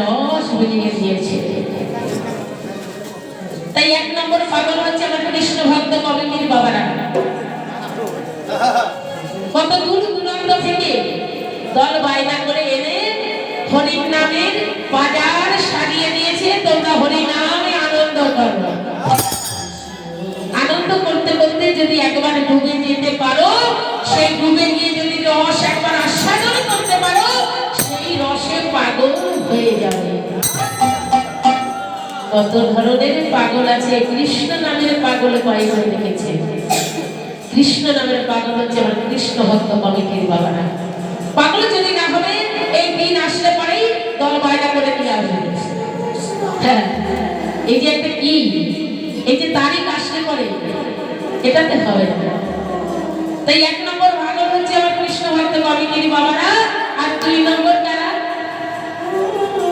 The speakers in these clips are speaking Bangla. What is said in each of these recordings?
রস বুঝিয়ে দিয়েছে। তাই এক নম্বর পাগল হচ্ছে আমার কৃষ্ণ ভক্ত কমিটির বাবারা। কত দূর দূরান্ত থেকে দল বায়না করে এনে হরির নামের বাজার সারিয়ে দিয়েছে, তোমরা হরি নামে আনন্দ করো। আনন্দ করতে করতে যদি একবার ডুবে যেতে পারো, সেই ডুবে গিয়ে যদি রস একবার পাগল হয়ে কত ধরনের পাগল আছে? কৃষ্ণ নামের পাগল কয়েকজন দেখেছে। কৃষ্ণ নামের পাগল হচ্ছে আমার কৃষ্ণ ভক্ত কমিটির বাবারা। পাগল যদি না হবে, এই দিন আসলে পরেই দল বায়না করে নিয়ে আসবে। হ্যাঁ এই যে একটা কি? এই যে তারিখ আসলে পরে, এটাতে হবে না। তাই এক নম্বর পাগল হচ্ছে আমার কৃষ্ণ ভক্ত কমিটির বাবারা, আর দুই নম্বর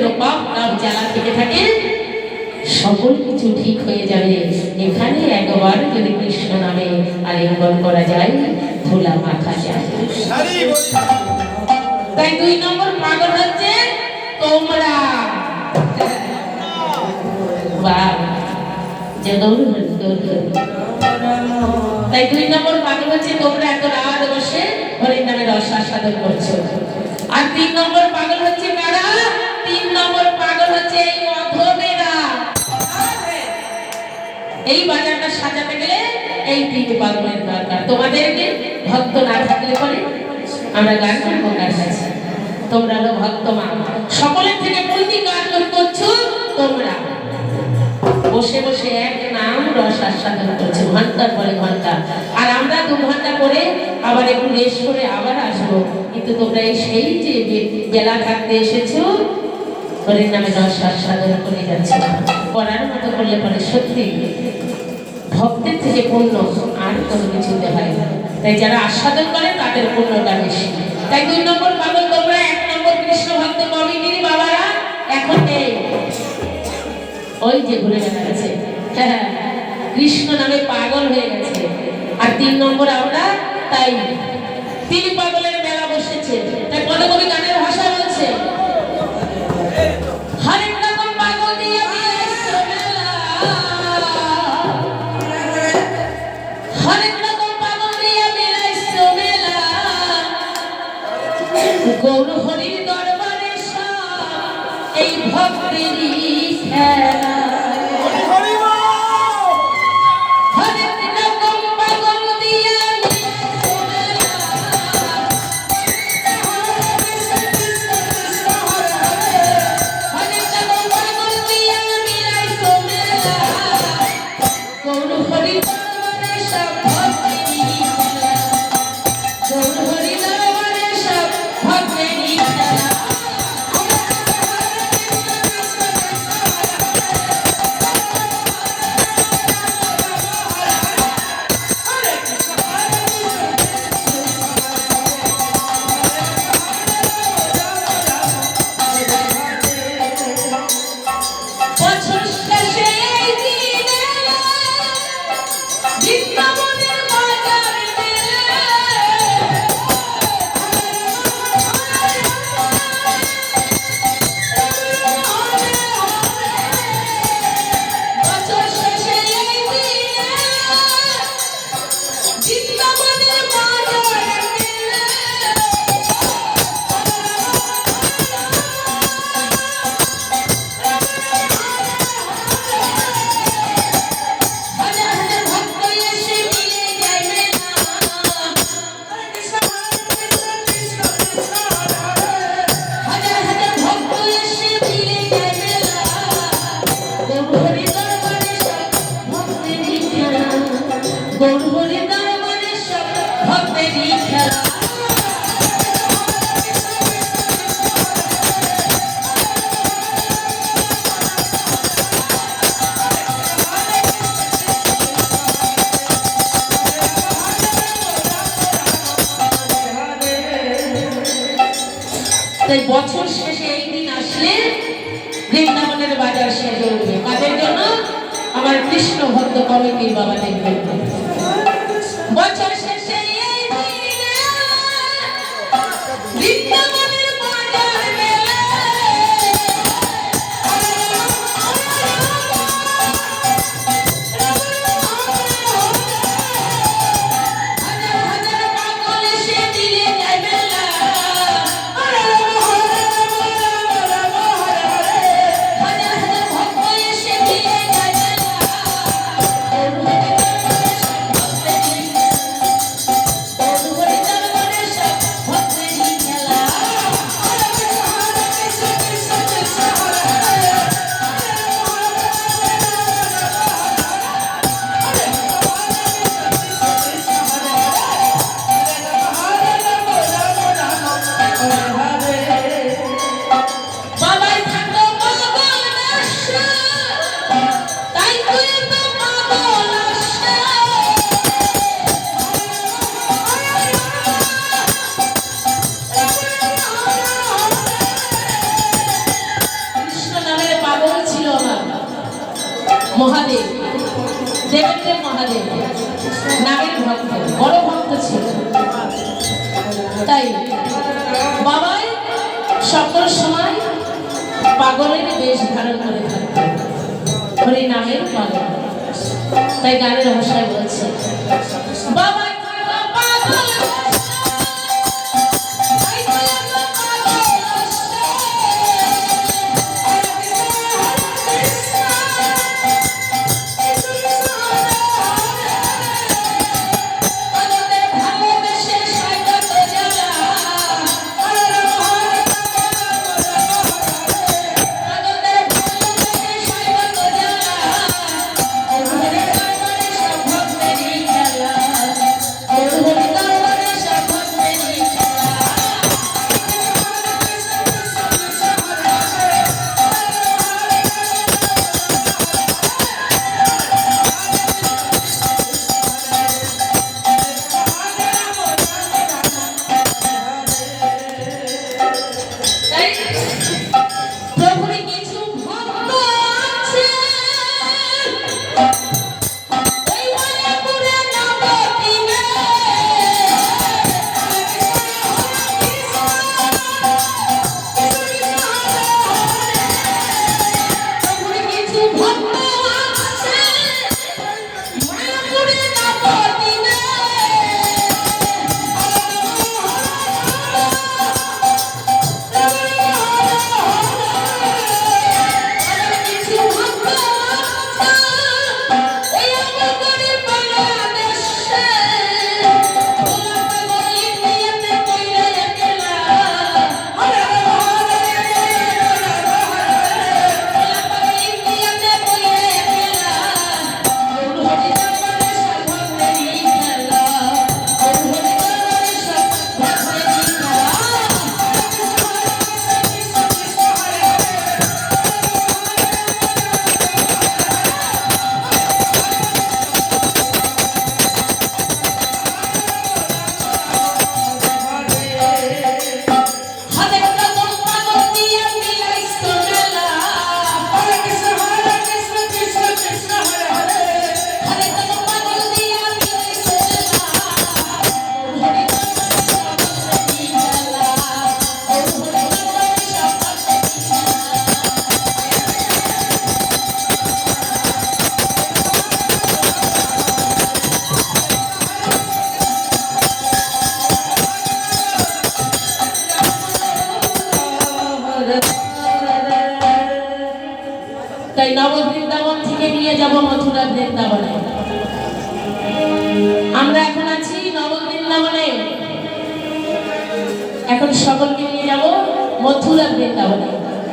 ভেতরে পাপ তাপ জ্বালা থেকে থাকে। সকল কিছু ঠিক হয়ে যাবে। এখানে একবার যদি কৃষ্ণ নামে আলিঙ্গন করা যায় ধুলা মাথা যায়। তাই দুই নম্বর পাগল হচ্ছে তোমরা। তাই দুই নম্বর পাগল হচ্ছে তোমরা এত রাত বসে হরির নামে রস আস্বাদন করছ। আর তিন নম্বর হচ্ছে এই অধমেরা এই বাজারটা সাজাতে গেলে এই তিন পাগলের দরকার। তোমাদেরকে ভক্ত না থাকলে পরে আমরা গান করব কার কাছে তোমরা হলো ভক্ত মা। সকলের থেকে প্রতি গান করছ তোমরা। বসে বসে এক নাম রস আস্বাদন করছে, ঘণ্টার পরে ঘণ্টা। আর আমরা দু ঘণ্টা করে আবার একটু রেস্ট করে আবার আসব। কিন্তু তোমরা এই সেই যে বেলা থাকতে এসেছ হরির নামে রস আস্বাদন করে যাচ্ছে। করার মতো করলে পরে সত্যি ভক্তের থেকে পুণ্য আর কোনো কিছুতে হয় না। তাই যারা আস্বাদন করে, তাদের পুণ্যটা বেশি। তাই দুই নম্বর পাগল তোমরা, এক নম্বর কৃষ্ণ ভক্ত কমিটির বাবারা, এখন ওই যে ঘুরে বেড়াচ্ছে হ্যাঁ কৃষ্ণ নামে পাগল হয়ে গেছে। আর তিন নম্বর আমরা, তাই। তিন পাগলের তাই বছর শেষে এই দিন আসলে বৃন্দাবনের বাজার শেষ হয়ে তাদের জন্য? আমার কৃষ্ণ ভক্ত কমিটির বাবা দেখবেন সকল সময় পাগলের বেশ ধারণ করে থাকে। হরি নামের পাগল তাই গানের অবশ্যই বলছে।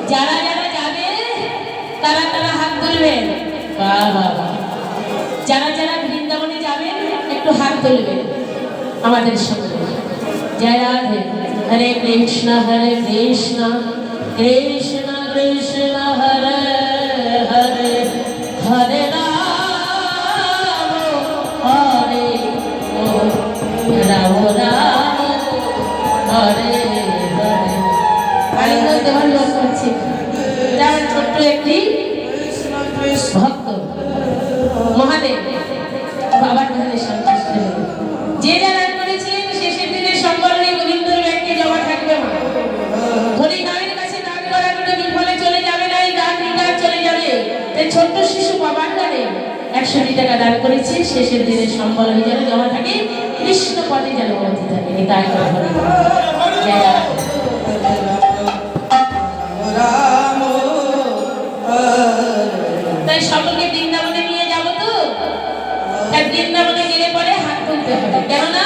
যারা যারা যাবে, তারা তারা হাত তুলবেন যারা যারা বৃন্দাবনে যাবেন একটু হাত তুলবেন আমাদের সঙ্গে। জয় রাধে। হরে কৃষ্ণ হরে কৃষ্ণ। কৃষ্ণ কৃষ্ণ, হরে হরে হরে রা ছোট্ট শিশু বাবার ধারে একশো টাকা দান করেছে। শেষের দিনে সম্বল হয়ে যেন জমা থাকে, কৃষ্ণ পদে যেন অবধি থাকে। রাম। তাই সকলকে বৃন্দাবনে নিয়ে যাব তো। তাই বৃন্দাবনে গেলে পরে হাত তুলতে হবে। কেননা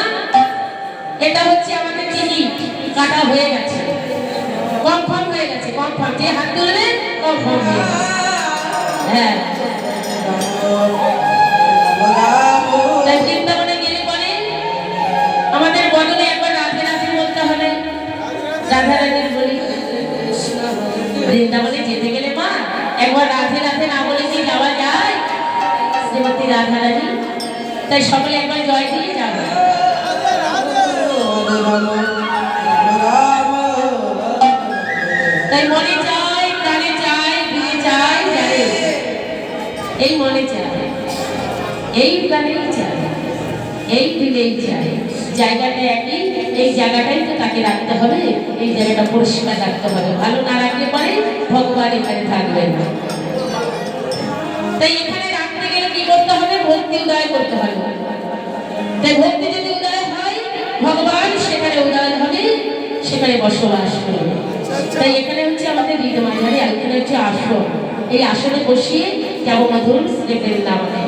এটা হচ্ছে আমাদের টিকিট কাটা হয়ে গেছে। কনফার্ম হয়ে গেছে। কনফার্ম। যে হাত তুলবে, কনফার্ম হয়ে গেছে হ্যাঁ। বৃন্দাবনে গেলে আমাদের একবার বৃন্দাবনে যেতে গেলে একবার কি যাওয়া যায়? তাই সকলে একবার জয় দিয়ে যাবে। তাই মনে এই মনে চাই এই প্রাণেই চাই এই দিলেই চাই জায়গাটা একই, এই জায়গাটাই তো তাকে রাখতে হবে, এই জায়গাটা পরিষ্কার রাখতে হবে। ভালো না রাখলে পরে ভগবান এখানে থাকবে না। তাই এখানে রাখতে গেলে কি করতে হবে? ভক্তি উদয় করতে হবে। তাই ভক্তি যদি উদয় হয়, ভগবান সেখানে উদয় হবে, সেখানে বসবাস করবে। তাই এখানে হচ্ছে আমাদের হৃদয় আর এখানে হচ্ছে আসন। এই আসনে বসিয়ে de arrumadores de vendaval. Né?